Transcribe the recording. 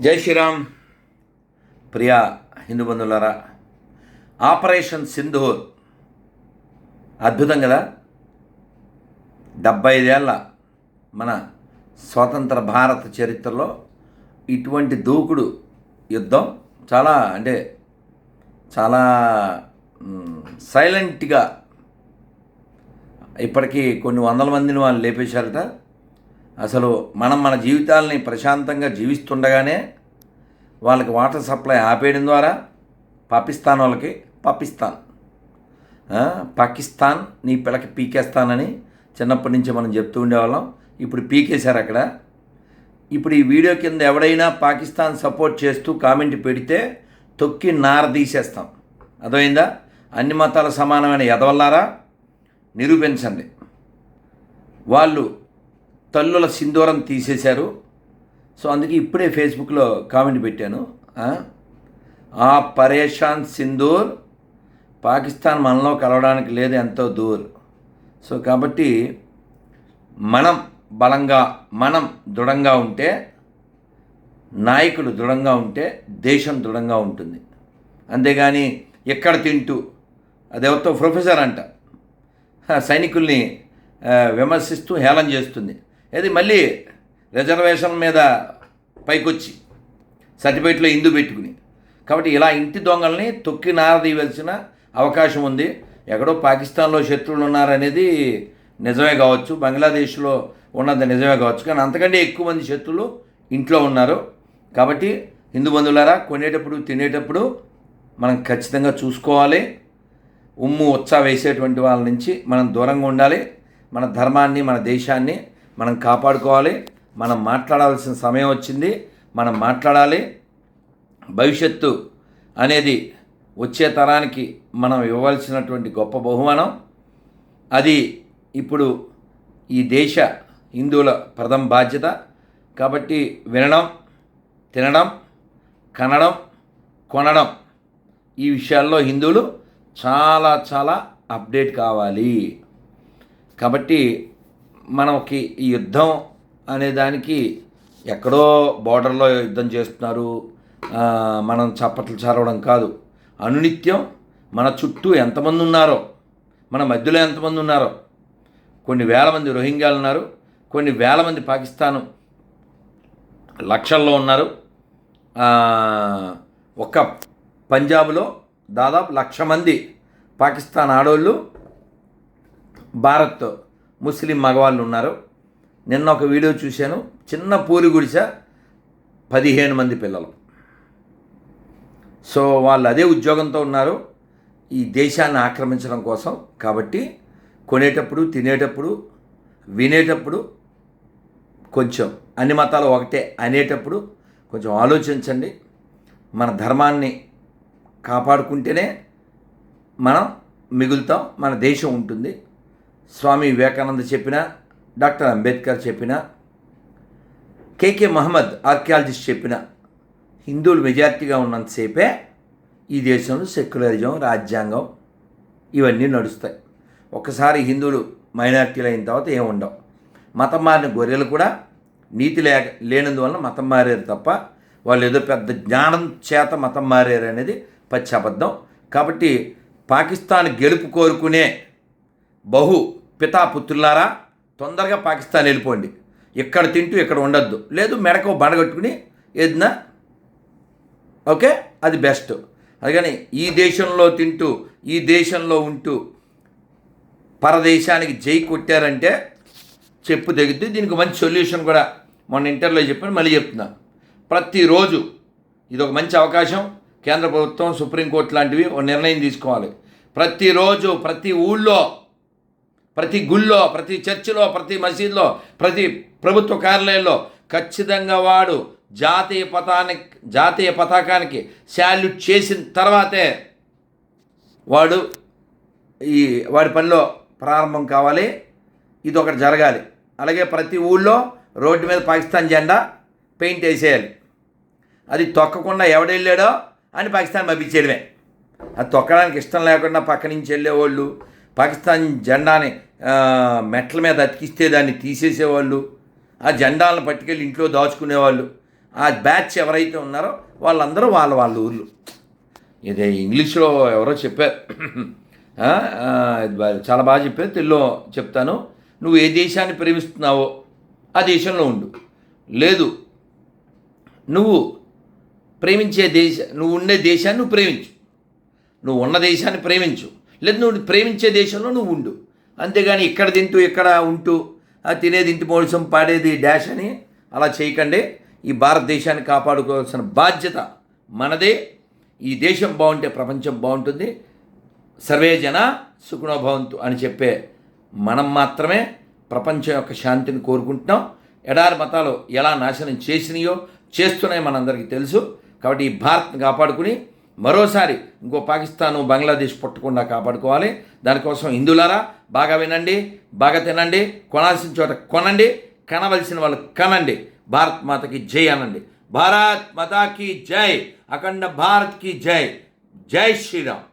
జై శ్రీరామ్. ప్రియా హిందూ బంధువులారా ఆపరేషన్ సింధూర్ అద్భుతం కదా? డెబ్బై ఐదేళ్ళ మన స్వతంత్ర భారత చరిత్రలో ఇటువంటి దూకుడు యుద్ధం చాలా అంటే చాలా సైలెంట్గా ఇప్పటికీ కొన్ని వందల మందిని వాళ్ళు లేపేశారట. అసలు మనం మన జీవితాలని ప్రశాంతంగా జీవిస్తుండగానే వాళ్ళకి వాటర్ సప్లై ఆపేయడం ద్వారా పాకిస్తాన్ వాళ్ళకి పాకిస్తాన్ పాకిస్తాన్ నీ పిల్లకి పీకేస్తానని చిన్నప్పటి నుంచి మనం చెప్తూ ఉండేవాళ్ళం. ఇప్పుడు పీకేశారు అక్కడ. ఇప్పుడు ఈ వీడియో కింద ఎవడైనా పాకిస్తాన్ సపోర్ట్ చేస్తూ కామెంట్ పెడితే తొక్కి నార తీసేస్తాం. అదైందా అన్ని మతాల సమానమైన ఎదవల్లారా నిరూపించండి. వాళ్ళు తల్లుల సింధూరం తీసేశారు. సో అందుకే ఇప్పుడే ఫేస్బుక్లో కామెంట్ పెట్టాను. ఆ? పరేషాన్ సింధూర్ పాకిస్తాన్ మనలో కలవడానికి లేదు ఎంతో దూర్. సో కాబట్టి మనం బలంగా మనం దృఢంగా ఉంటే నాయకులు దృఢంగా ఉంటే దేశం దృఢంగా ఉంటుంది. అంతేగాని ఎక్కడ తింటూ అదెవరితో ప్రొఫెసర్ అంట. సైనికుల్ని విమర్శిస్తూ హేళన చేస్తుంది. ఇది మళ్ళీ రిజర్వేషన్ మీద పైకొచ్చి సర్టిఫికేట్లో ఇందు పెట్టుకుని. కాబట్టి ఇలా ఇంటి దొంగల్ని తొక్కి నారదీయవలసిన అవకాశం ఉంది. ఎక్కడో పాకిస్తాన్లో శత్రువులు ఉన్నారనేది నిజమే కావచ్చు. బంగ్లాదేశ్లో ఉన్నది నిజమే కావచ్చు. కానీ అంతకంటే ఎక్కువ మంది శత్రువులు ఇంట్లో ఉన్నారు. కాబట్టి హిందూ బంధువులారా కొనేటప్పుడు తినేటప్పుడు మనం ఖచ్చితంగా చూసుకోవాలి. ఉమ్ము ఉత్సా వేసేటువంటి వాళ్ళ నుంచి మనం దూరంగా ఉండాలి. మన ధర్మాన్ని మన దేశాన్ని మనం కాపాడుకోవాలి మనం మాట్లాడాల్సిన సమయం వచ్చింది మనం మాట్లాడాలి. భవిష్యత్తు అనేది వచ్చే తరానికి మనం ఇవ్వవలసినటువంటి గొప్ప బహుమానం. అది ఇప్పుడు ఈ దేశ హిందువుల ప్రథమ బాధ్యత. కాబట్టి వినడం తినడం కనడం కొనడం ఈ విషయాల్లో హిందువులు చాలా చాలా అప్డేట్ కావాలి. కాబట్టి మనకి ఈ యుద్ధం అనే దానికి ఎక్కడో బోర్డర్లో యుద్ధం చేస్తున్నారు. మనం చప్పట్లు చరవడం కాదు. అనునిత్యం మన చుట్టూ ఎంతమంది ఉన్నారో మన మధ్యలో ఎంతమంది ఉన్నారో కొన్ని వేల మంది రోహింగ్యాలు ఉన్నారు కొన్ని వేల మంది పాకిస్తాన్ లక్షల్లో ఉన్నారు. ఒక ఒక్క పంజాబ్లో దాదాపు లక్ష మంది పాకిస్తాన్ ఆడోళ్ళు భారత్ ముస్లిం మగవాళ్ళు ఉన్నారు. నిన్న ఒక వీడియో చూశాను. చిన్న పూరి గుడిస పదిహేను మంది పిల్లలు. సో వాళ్ళు అదే ఉద్యోగంతో ఉన్నారు. ఈ దేశాన్ని ఆక్రమించడం కోసం కాబట్టి కొనేటప్పుడు తినేటప్పుడు వినేటప్పుడు కొంచెం అన్ని మతాలు ఒకటే అనేటప్పుడు కొంచెం ఆలోచించండి. మన ధర్మాన్ని కాపాడుకుంటేనే మనం మిగులుతాం మన దేశం ఉంటుంది. స్వామి వివేకానంద చెప్పిన డాక్టర్ అంబేద్కర్ చెప్పిన కేకే మహమ్మద్ ఆర్కియాలజిస్ట్ చెప్పిన హిందువులు మెజారిటీగా ఉన్నంతసేపే ఈ దేశంలో సెక్యులరిజం రాజ్యాంగం ఇవన్నీ నడుస్తాయి. ఒకసారి హిందువులు మైనార్టీలు అయిన తర్వాత ఏం ఉండవు మతం మారిన గొర్రెలు కూడా నీతి లేక లేనందువలన మతం మారారు తప్ప వాళ్ళు ఏదో పెద్ద జ్ఞానం చేత మతం మారారు అనేది పచ్చి అబద్ధం. కాబట్టి పాకిస్తాన్ గెలుపు కోరుకునే బహు పితాపుత్రులారా తొందరగా పాకిస్తాన్ వెళ్ళిపోండి. ఇక్కడ తింటూ ఇక్కడ ఉండొద్దు. లేదు మెడకో బండగట్టుకుని ఏదినా ఓకే? అది బెస్ట్ అందుకని ఈ దేశంలో తింటూ ఈ దేశంలో ఉంటూ పరదేశానికి జై కొట్టారంటే చెప్పు తెగితే దీనికి మంచి సొల్యూషన్ కూడా మొన్న ఇంటర్లో చెప్పాను మళ్ళీ చెప్తున్నా. ప్రతిరోజు ఇది ఒక మంచి అవకాశం. కేంద్ర ప్రభుత్వం సుప్రీంకోర్టు లాంటివి ఒక నిర్ణయం తీసుకోవాలి. ప్రతిరోజు ప్రతి ఊళ్ళో ప్రతి గుళ్ళో ప్రతి చర్చిలో ప్రతి మసీదులో ప్రతి ప్రభుత్వ కార్యాలయంలో ఖచ్చితంగా వాడు జాతీయ పతానికి జాతీయ పతాకానికి శాల్యూట్ చేసిన తర్వాతే వాడు ఈ వాడి పనిలో ప్రారంభం కావాలి. ఇది ఒకటి జరగాలి. అలాగే ప్రతి ఊళ్ళో రోడ్డు మీద పాకిస్తాన్ జెండా పెయింట్ వేసేయాలి. అది తొక్కకుండా ఎవడెళ్ళాడో అని పాకిస్తాన్ పంపించేయడమే. అది తొక్కడానికి ఇష్టం లేకుండా పక్క నుంచి వెళ్ళేవాళ్ళు పాకిస్తాన్ జెండాని మెట్ల మీద అతికిస్తే దాన్ని తీసేసేవాళ్ళు ఆ జెండాలను పట్టుకెళ్ళి ఇంట్లో దాచుకునేవాళ్ళు. ఆ బ్యాచ్ ఎవరైతే ఉన్నారో వాళ్ళందరూ వాళ్ళ వాళ్ళ ఊళ్ళు ఇది ఇంగ్లీష్లో ఎవరో చెప్పారు. చాలా బాగా చెప్పారు. తెలుగులో చెప్తాను. నువ్వు ఏ దేశాన్ని ప్రేమిస్తున్నావో ఆ దేశంలో ఉండు. లేదు నువ్వు ప్రేమించే దేశ నువ్వు ఉండే దేశాన్ని నువ్వు ప్రేమించు. నువ్వు ఉన్న దేశాన్ని ప్రేమించు. లేదు నువ్వు ప్రేమించే దేశంలో నువ్వు ఉండు. అంతేగాని ఇక్కడ తింటూ ఇక్కడ ఉంటూ తినేది ఇంటి మోసం పాడేది డాష్ అని అలా చేయకండి. ఈ భారతదేశాన్ని కాపాడుకోవాల్సిన బాధ్యత మనదే. ఈ దేశం బాగుంటే ప్రపంచం బాగుంటుంది. సర్వే జన సుఖనోభవంతు అని చెప్పే మనం మాత్రమే ప్రపంచం యొక్క శాంతిని కోరుకుంటున్నాం. ఎడారి మతాలు ఎలా నాశనం చేసినాయో చేస్తున్నాయో మనందరికీ తెలుసు. కాబట్టి ఈ భారత్ని కాపాడుకుని మరోసారి ఇంకో పాకిస్తాను బంగ్లాదేశ్ పుట్టకుండా కాపాడుకోవాలి. దానికోసం హిందువులారా బాగా వినండి బాగా తినండి కొనాల్సిన చోట కొనండి కనవలసిన వాళ్ళు కనండి. భారత్ మాతకి జై అనండి. భారత్ మాతాకి జై అఖండ భారత్కి జై. జై శ్రీరామ్.